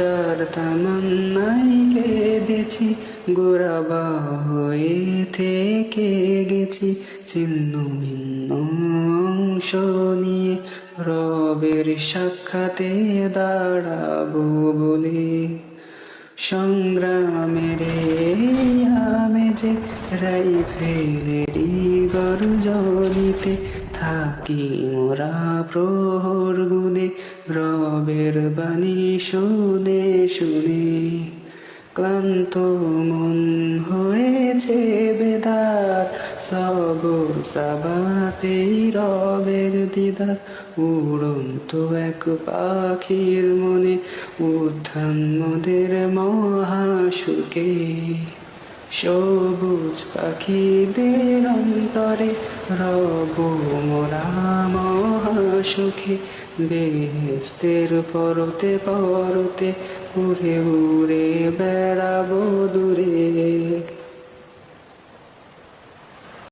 কাদার তামান্নাই কেঁদেছি গোরাবা হয়ে থেকে গেছি, ছিন্ন ভিন্ন অংশ নিয়ে রবের সাক্ষাতে দাঁড়াবো বলে সংগ্রামের আমেজে রাইফেলেরই গর্জনিতে থাকি মোরা প্রহর গুনে রবের বাণী শুনে শুনে ক্লান্ত মন হয়েছে বেদার। সবর সাবাতেই রবের দিদার, উড়ন্ত এক পাখির মনে উত্থান মোদের মহাসুখে সবুজ পাখিদের অন্তরে রব মোরা মহাসুখে বেহেস্তের পরতে পরতে উড়ে উড়ে বেড়াবো দূরে।